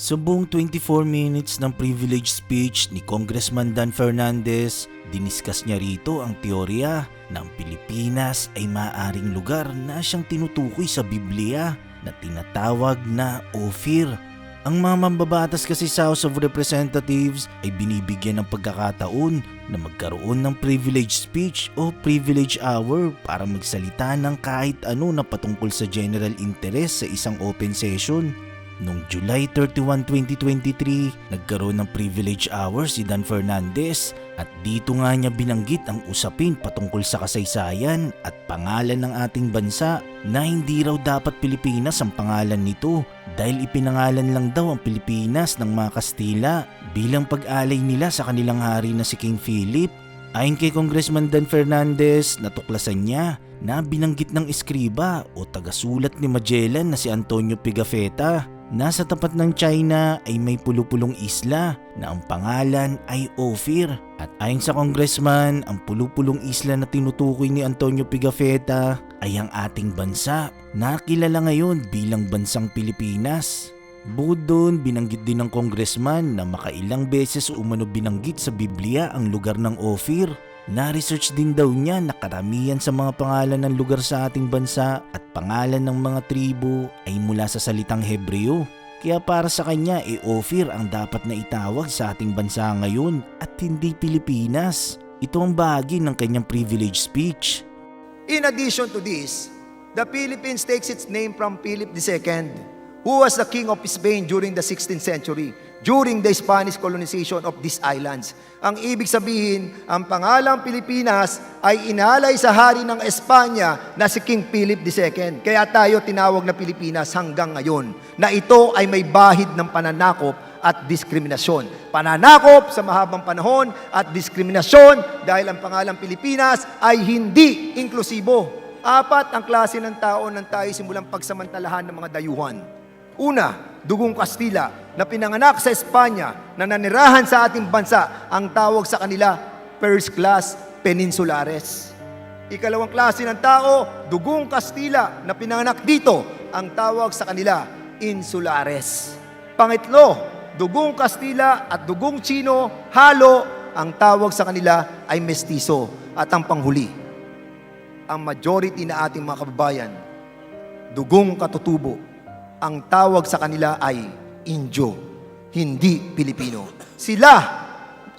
Sa buong 24 minutes ng privilege speech ni Congressman Dan Fernandez, diniskas niya rito ang teorya na ang Pilipinas ay maaring lugar na siyang tinutukoy sa Biblia na tinatawag na Ophir. Ang mga mambabatas kasi sa House of Representatives ay binibigyan ng pagkakataon na magkaroon ng privilege speech o privilege hour para magsalita ng kahit ano na patungkol sa general interest sa isang open session. Noong July 31, 2023, nagkaroon ng privilege hour si Dan Fernandez at dito nga niya binanggit ang usapin patungkol sa kasaysayan at pangalan ng ating bansa na hindi raw dapat Pilipinas ang pangalan nito dahil ipinangalan lang daw ang Pilipinas ng mga Kastila bilang pag-alay nila sa kanilang hari na si King Philip. Ayon kay Congressman Dan Fernandez, natuklasan niya na binanggit ng eskriba o tagasulat ni Magellan na si Antonio Pigafetta Nasa tapat ng China ay may pulupulong isla na ang pangalan ay Ophir. At ayon sa congressman, ang pulupulong isla na tinutukoy ni Antonio Pigafetta ay ang ating bansa na kilala ngayon bilang bansang Pilipinas. Bukod doon, binanggit din ng congressman na makailang beses umano binanggit sa Biblia ang lugar ng Ophir. Na-research din daw niya na karamihan sa mga pangalan ng lugar sa ating bansa at pangalan ng mga tribo ay mula sa salitang Hebreo. Kaya para sa kanya, e Ophir ang dapat na itawag sa ating bansa ngayon at hindi Pilipinas. Ito ang bahagi ng kanyang privilege speech. In addition to this, the Philippines takes its name from Philip II, who was the king of Spain during the 16th century, during the Spanish colonization of these islands. Ang ibig sabihin, ang pangalang Pilipinas ay inalay sa hari ng Espanya na si King Philip II. Kaya tayo tinawag na Pilipinas hanggang ngayon, na ito ay may bahid ng pananakop at diskriminasyon. Pananakop sa mahabang panahon at diskriminasyon dahil ang pangalang Pilipinas ay hindi inklusibo. Apat ang klase ng tao nang tayo simulang pagsamantalahan ng mga dayuhan. Una, dugong Kastila na pinanganak sa Espanya na nanirahan sa ating bansa ang tawag sa kanila first class peninsulares. Ikalawang klase ng tao, dugong Kastila na pinanganak dito ang tawag sa kanila insulares. Pangitlo, dugong Kastila at dugong Chino, halo, ang tawag sa kanila ay mestizo. At ang panghuli, ang majority na ating mga kababayan, dugong katutubo, ang tawag sa kanila ay Indio, hindi Pilipino. Sila,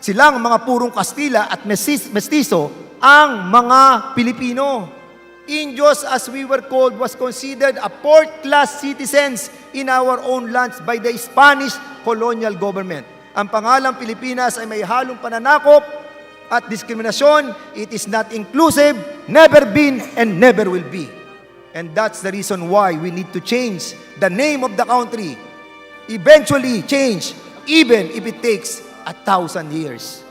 silang mga purong Kastila at mestizo ang mga Pilipino. Indios, as we were called, was considered a fourth-class citizens in our own lands by the Spanish colonial government. Ang pangalang Pilipinas ay may halong pananakop at diskriminasyon. It is not inclusive, never been, and never will be. And that's the reason why we need to change the name of the country. Eventually change, even if it takes a thousand years.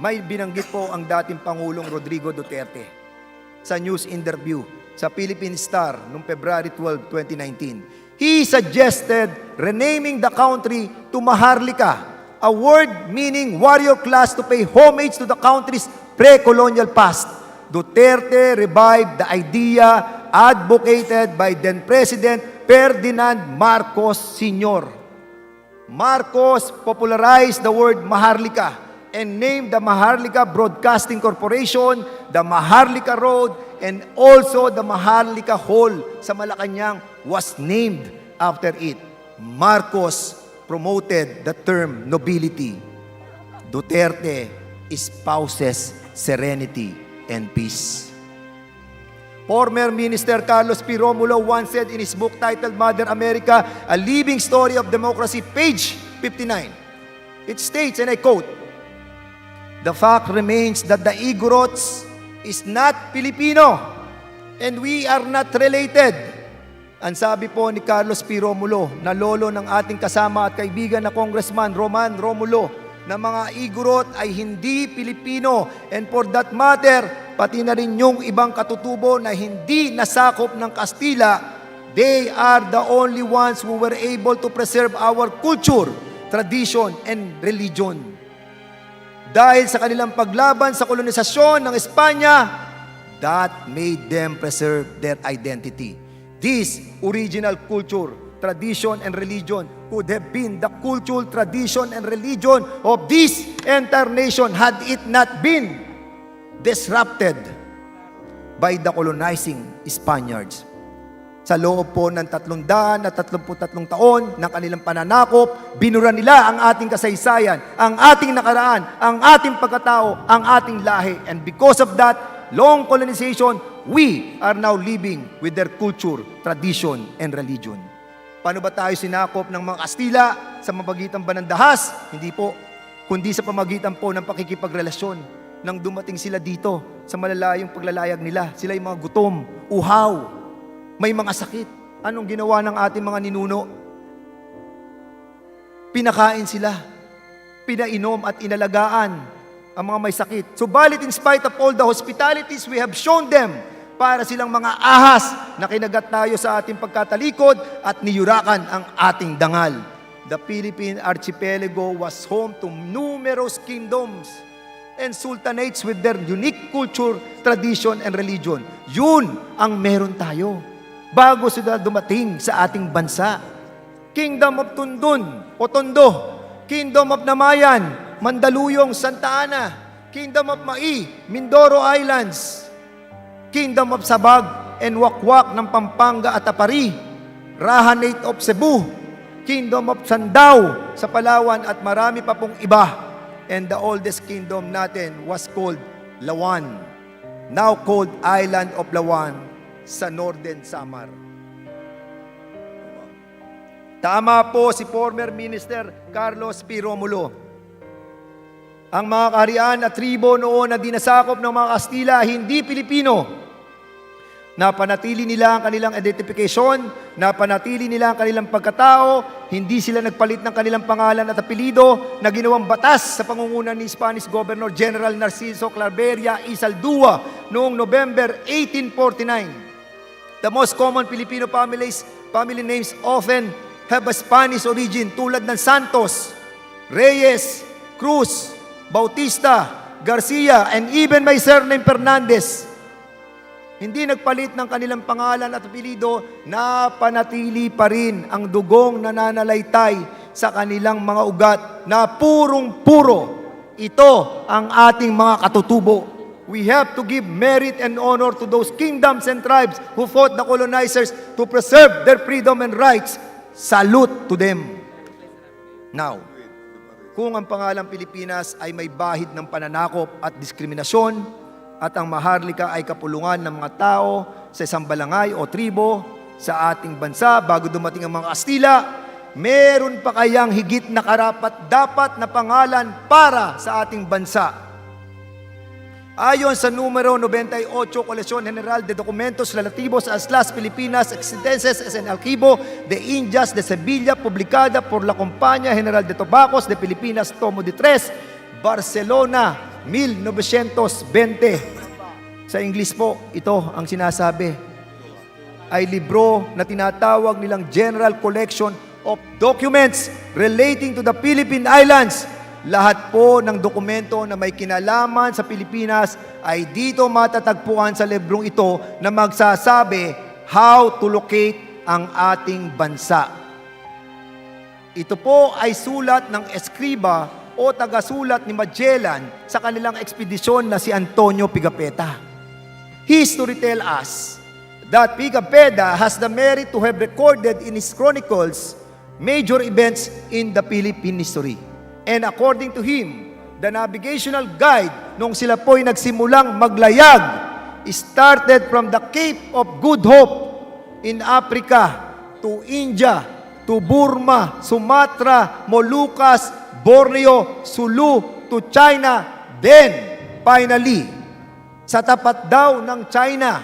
May binanggit po ang dating Pangulong Rodrigo Duterte sa news interview sa Philippine Star noong February 12, 2019. He suggested renaming the country to Maharlika, a word meaning warrior class to pay homage to the country's pre-colonial past. Duterte revived the idea advocated by then President Ferdinand Marcos Sr. Marcos popularized the word Maharlika and named the Maharlika Broadcasting Corporation, the Maharlika Road, and also the Maharlika Hall sa Malacanang was named after it. Marcos promoted the term nobility. Duterte espouses serenity and peace. Former Minister Carlos P. Romulo once said in his book titled Mother America, A Living Story of Democracy, page 59. It states, and I quote, The fact remains that the Igorots is not Filipino and we are not related. Ang sabi po ni Carlos P. Romulo, na lolo ng ating kasama at kaibigan na Congressman Roman Romulo, na mga Igorot ay hindi Pilipino and for that matter, pati na rin yung ibang katutubo na hindi nasakop ng Kastila, they are the only ones who were able to preserve our culture, tradition, and religion. Dahil sa kanilang paglaban sa kolonisasyon ng Espanya, that made them preserve their identity. This original culture, tradition, and religion could have been the cultural tradition and religion of this entire nation had it not been disrupted by the colonizing Spaniards. Sa loob po ng 300 at 33 taon ng kanilang pananakop, binura nila ang ating kasaysayan, ang ating nakaraan, ang ating pagkatao, ang ating lahi. And because of that, long colonization, we are now living with their culture, tradition, and religion. Paano ba tayo sinakop ng mga Kastila sa mapagitan ba ng dahas? Hindi po, kundi sa pamagitan po ng pakikipagrelasyon nang dumating sila dito sa malalayong paglalayag nila. Sila yung mga gutom, uhaw, may mga sakit. Anong ginawa ng ating mga ninuno? Pinakain sila. Pinainom at inalagaan ang mga may sakit. Subalit in spite of all the hospitalities we have shown them, para silang mga ahas na kinagat tayo sa ating pagkatalikod at niyurakan ang ating dangal. The Philippine archipelago was home to numerous kingdoms and sultanates with their unique culture, tradition, and religion. Yun ang meron tayo bago sila dumating sa ating bansa. Kingdom of Tundun o Tondo, Kingdom of Namayan, Mandaluyong, Santa Ana, Kingdom of Mai, Mindoro Islands, Kingdom of Sabag and Wakwak ng Pampanga at Apari, Rahanate of Cebu, Kingdom of Sandao sa Palawan at marami pa pong iba. And the oldest kingdom natin was called Lawan, now called Island of Lawan sa Northern Samar. Tama po si former Minister Carlos P. Romulo. Ang mga kaharian at tribo noon na dinasakop ng mga Kastila hindi Pilipino. Napanatili nila ang kanilang identification, napanatili nila ang kanilang pagkatao, hindi sila nagpalit ng kanilang pangalan at apelido na ginawang batas sa pangungunan ni Spanish Governor General Narciso Claveria Isaldua noong November 1849. The most common Filipino families, family names often have a Spanish origin tulad ng Santos, Reyes, Cruz, Bautista, Garcia, and even my surname Fernandez. Hindi nagpalit ng kanilang pangalan at apelido, napanatili pa rin ang dugong nananalaytay sa kanilang mga ugat na purong-puro. Ito ang ating mga katutubo. We have to give merit and honor to those kingdoms and tribes who fought the colonizers to preserve their freedom and rights. Salute to them. Now, kung ang pangalang Pilipinas ay may bahid ng pananakop at diskriminasyon, at ang maharlika ay kapulungan ng mga tao sa isang balangay o tribo sa ating bansa bago dumating ang mga Kastila, meron pa kayang higit na karapat dapat na pangalan para sa ating bansa. Ayon sa numero 98, Colección General de Documentos Relativos a las Filipinas Existences en Archivo de Indias de Sevilla, publicada por la Compañía General de Tobacos de Filipinas, tomo de 3, Barcelona, 1920. Sa English po, ito ang sinasabi. Ay libro na tinatawag nilang General Collection of Documents relating to the Philippine Islands. Lahat po ng dokumento na may kinalaman sa Pilipinas ay dito matatagpuan sa librong ito na magsasabi how to locate ang ating bansa. Ito po ay sulat ng eskriba o tagasulat ni Magellan sa kanilang ekspedisyon na si Antonio Pigapetta. History tell us that Pigapetta has the merit to have recorded in his chronicles major events in the Philippine history. And according to him, the navigational guide nung sila po'y nagsimulang maglayag started from the Cape of Good Hope in Africa to India, to Burma, Sumatra, Moluccas, Borneo, Sulu, to China. Then, finally, sa tapat daw ng China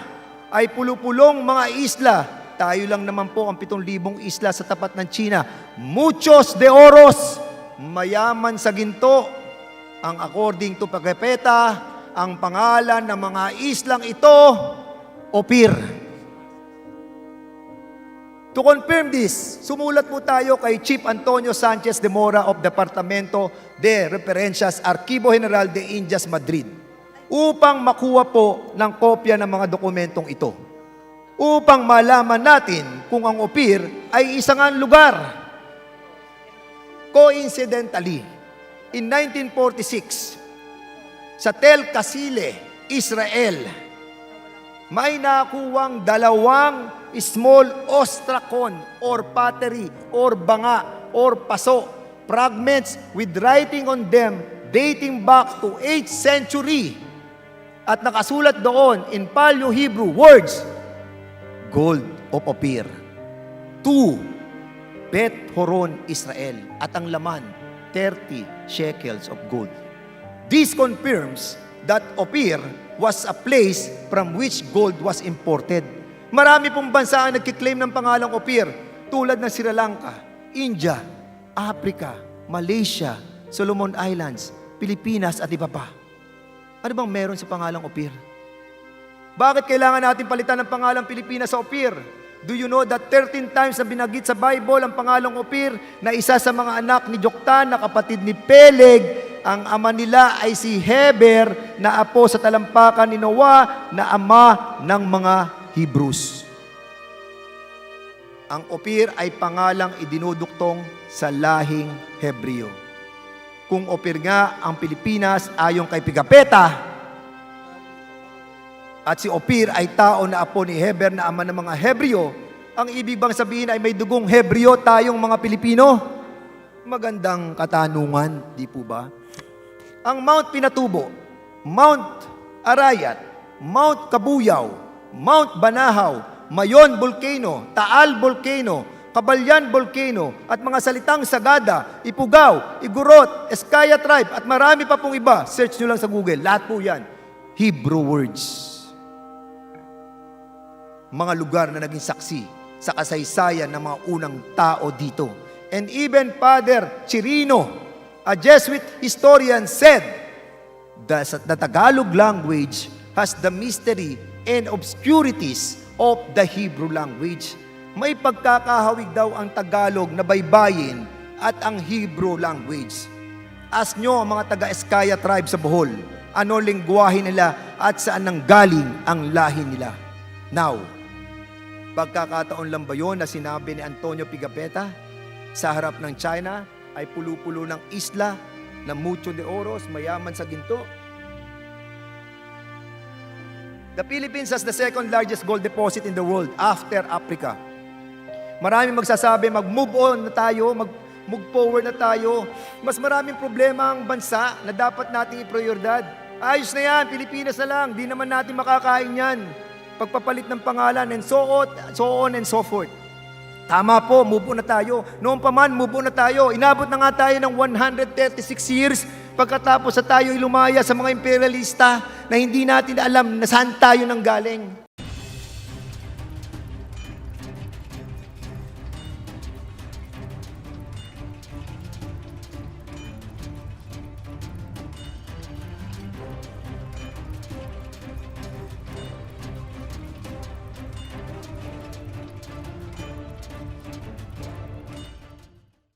ay pulupulong mga isla. Tayo lang naman po ang 7,000 isla sa tapat ng China. Muchos de oros, mayaman sa ginto. Ang according to Pagkepeta, ang pangalan ng mga islang ito, Opir. To confirm this, sumulat po tayo kay Chief Antonio Sanchez de Mora of Departamento de Referencias Archivo General de Indias, Madrid upang makuha po ng kopya ng mga dokumentong ito. Upang malaman natin kung ang Opir ay isang lugar Coincidentally, in 1946, sa Tel Kasile, Israel, may nakuwang dalawang small ostrakon or pottery or banga or paso fragments with writing on them dating back to 8th century at nakasulat doon in Paleo Hebrew words gold of Ophir to Bet Horon Israel at ang laman 30 shekels of gold This confirms that Ophir was a place from which gold was imported. Marami pong bansa ang nagkiklaim ng pangalang Ophir tulad ng Sri Lanka, India, Africa, Malaysia, Solomon Islands, Pilipinas at iba pa. Ano bang meron sa pangalang Ophir? Bakit kailangan natin palitan ng pangalang Pilipinas sa Ophir? Do you know that 13 times na binagit sa Bible ang pangalang Ophir na isa sa mga anak ni Joktan na kapatid ni Peleg, ang ama nila ay si Heber na apo sa talampakan ni Noah na ama ng mga Hebrews. Ang Ophir ay pangalang idinuduktong sa lahing Hebreo. Kung Ophir nga ang Pilipinas ayon kay Pigapeta, at si Ophir ay tao na apo ni Heber na ama ng mga Hebreo, ang ibig bang sabihin ay may dugong Hebreo tayong mga Pilipino? Magandang katanungan, di po ba? Ang Mount Pinatubo, Mount Arayat, Mount Kabuyaw, Mount Banahaw, Mayon Volcano, Taal Volcano, Kabalyan Volcano, at mga salitang Sagada, Ipugaw, Igorot, Eskaya Tribe, at marami pa pong iba. Search nyo lang sa Google. Lahat po yan. Hebrew words mga lugar na naging saksi sa kasaysayan ng mga unang tao dito. And even Father Chirino, a Jesuit historian, said that the Tagalog language has the mystery and obscurities of the Hebrew language. May pagkakahawig daw ang Tagalog na baybayin at ang Hebrew language. Ask nyo mga taga-Eskaya tribe sa Bohol, ano lingwahe nila at saan nanggaling ang lahi nila. Now, Pagkakataon lang ba yun na sinabi ni Antonio Pigapetta sa harap ng China ay pulo-pulo ng isla na mucho de oros, mayaman sa ginto? The Philippines has the second largest gold deposit in the world after Africa. Maraming magsasabi, mag-move on na tayo, mag-move forward na tayo. Mas maraming problema ang bansa na dapat nating iprioridad. Ayos na yan, Pilipinas na lang, di naman natin makakain yan pagpapalit ng pangalan and so on, so on and so forth. Tama po, move on na tayo. Noon pa man, move on na tayo. Inabot na nga tayo ng 136 years pagkatapos sa tayo lumaya sa mga imperialista na hindi natin alam na saan tayo nang galing.